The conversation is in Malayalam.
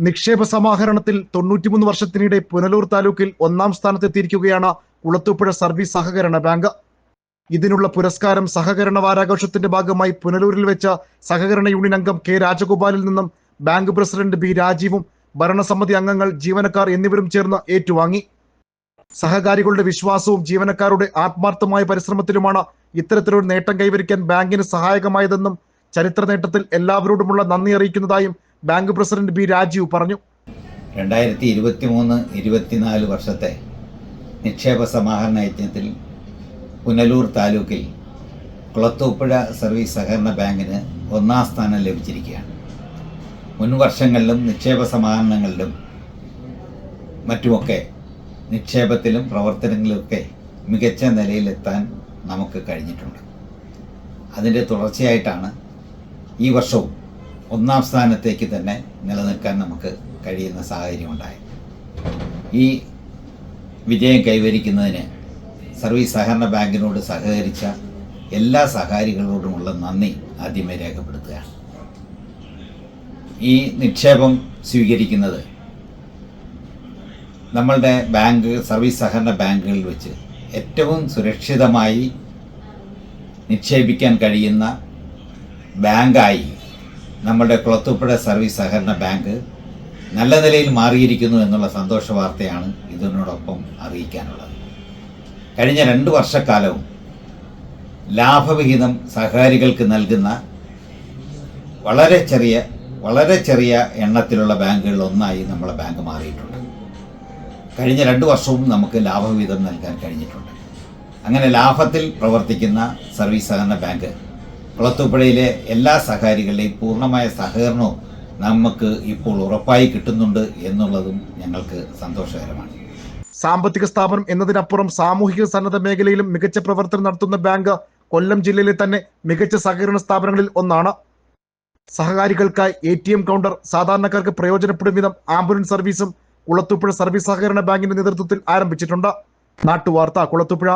നിക്ഷേപ സമാഹരണത്തിൽ തൊണ്ണൂറ്റിമൂന്ന് വർഷത്തിനിടെ പുനലൂർ താലൂക്കിൽ ഒന്നാം സ്ഥാനത്തെത്തിയിരിക്കുകയാണ് കുളത്തൂപ്പുഴ സർവീസ് സഹകരണ ബാങ്ക്. ഇതിനുള്ള പുരസ്കാരം സഹകരണ വാരാഘോഷത്തിന്റെ ഭാഗമായി പുനലൂരിൽ വെച്ച സഹകരണ യൂണിയൻ അംഗം കെ രാജഗോപാലിൽ നിന്നും ബാങ്ക് പ്രസിഡന്റ് ബി രാജീവും ഭരണസമിതി അംഗങ്ങൾ ജീവനക്കാർ എന്നിവരും ചേർന്ന് ഏറ്റുവാങ്ങി. സഹകാരികളുടെ വിശ്വാസവും ജീവനക്കാരുടെ ആത്മാർത്ഥമായ പരിശ്രമത്തിലുമാണ് ഇത്തരത്തിലൊരു നേട്ടം കൈവരിക്കാൻ ബാങ്കിന് സഹായകമായതെന്നും ചരിത്ര നേട്ടത്തിൽ എല്ലാവരോടുമുള്ള നന്ദി അറിയിക്കുന്നതായും ബാങ്ക് പ്രസിഡന്റ് ബി രാജീവ് പറഞ്ഞു. രണ്ടായിരത്തി ഇരുപത്തി മൂന്ന് ഇരുപത്തിനാല് വർഷത്തെ നിക്ഷേപ സമാഹരണ യജ്ഞത്തിൽ പുനലൂർ താലൂക്കിൽ കുളത്തൂപ്പുഴ സർവീസ് സഹകരണ ബാങ്കിന് ഒന്നാം സ്ഥാനം ലഭിച്ചിരിക്കുകയാണ്. മുൻ വർഷങ്ങളിലും നിക്ഷേപ സമാഹരണങ്ങളിലും മറ്റുമൊക്കെ നിക്ഷേപത്തിലും പ്രവർത്തനങ്ങളിലൊക്കെ മികച്ച നിലയിലെത്താൻ നമുക്ക് കഴിഞ്ഞിട്ടുണ്ട്. അതിന്റെ തുടർച്ചയായിട്ടാണ് ഈ വർഷവും ഒന്നാം സ്ഥാനത്തേക്ക് തന്നെ നിലനിൽക്കാൻ നമുക്ക് കഴിയുന്ന സാഹചര്യം ഉണ്ടായി ഈ വിജയം കൈവരിക്കുന്നതിന് സർവീസ് സഹകരണ ബാങ്കിനോട് സഹകരിച്ച എല്ലാ സഹകാരികളോടുമുള്ള നന്ദി ആദ്യമേ രേഖപ്പെടുത്തുകയാണ്. ഈ നിക്ഷേപം സ്വീകരിക്കുന്നത് നമ്മളുടെ ബാങ്ക് സർവീസ് സഹകരണ ബാങ്കുകളിൽ വെച്ച് ഏറ്റവും സുരക്ഷിതമായി നിക്ഷേപിക്കാൻ കഴിയുന്ന ബാങ്കായി നമ്മുടെ കുളത്തൂപ്പുഴ സർവീസ് സഹകരണ ബാങ്ക് നല്ല നിലയിൽ മാറിയിരിക്കുന്നു എന്നുള്ള സന്തോഷ വാർത്തയാണ് ഇതിനോടൊപ്പം അറിയിക്കാനുള്ളത്. കഴിഞ്ഞ രണ്ട് വർഷക്കാലവും ലാഭവിഹിതം സഹകാരികൾക്ക് നൽകുന്ന വളരെ ചെറിയ വളരെ ചെറിയ എണ്ണത്തിലുള്ള ബാങ്കുകളിൽ ഒന്നായി നമ്മളെ ബാങ്ക് മാറിയിട്ടുണ്ട്. കഴിഞ്ഞ രണ്ട് വർഷവും നമുക്ക് ലാഭവിഹിതം നൽകാൻ കഴിഞ്ഞിട്ടുണ്ട്. അങ്ങനെ ലാഭത്തിൽ പ്രവർത്തിക്കുന്ന സർവീസ് സഹകരണ ബാങ്ക് കുളത്തൂപ്പുഴയിലെ എല്ലാ സഹകാരികളുടെയും പൂർണമായ സഹകരണവും നമുക്ക് ഇപ്പോൾ ഉറപ്പായി കിട്ടുന്നുണ്ട് എന്നുള്ളതും ഞങ്ങൾക്ക് സന്തോഷകരമാണ്. സാമ്പത്തിക സ്ഥാപനം എന്നതിനപ്പുറം സാമൂഹിക സന്നദ്ധ മേഖലയിലും മികച്ച പ്രവർത്തനം നടത്തുന്ന ബാങ്ക് കൊല്ലം ജില്ലയിലെ തന്നെ മികച്ച സഹകരണ സ്ഥാപനങ്ങളിൽ ഒന്നാണ്. സഹകാരികൾക്കായി എ ടി എം കൗണ്ടർ സാധാരണക്കാർക്ക് പ്രയോജനപ്പെടും വിധം ആംബുലൻസ് സർവീസും കുളത്തൂപ്പുഴ സർവീസ് സഹകരണ ബാങ്കിന്റെ നേതൃത്വത്തിൽ ആരംഭിച്ചിട്ടുണ്ട്. നാട്ടുവാർത്ത കുളത്തൂപ്പുഴ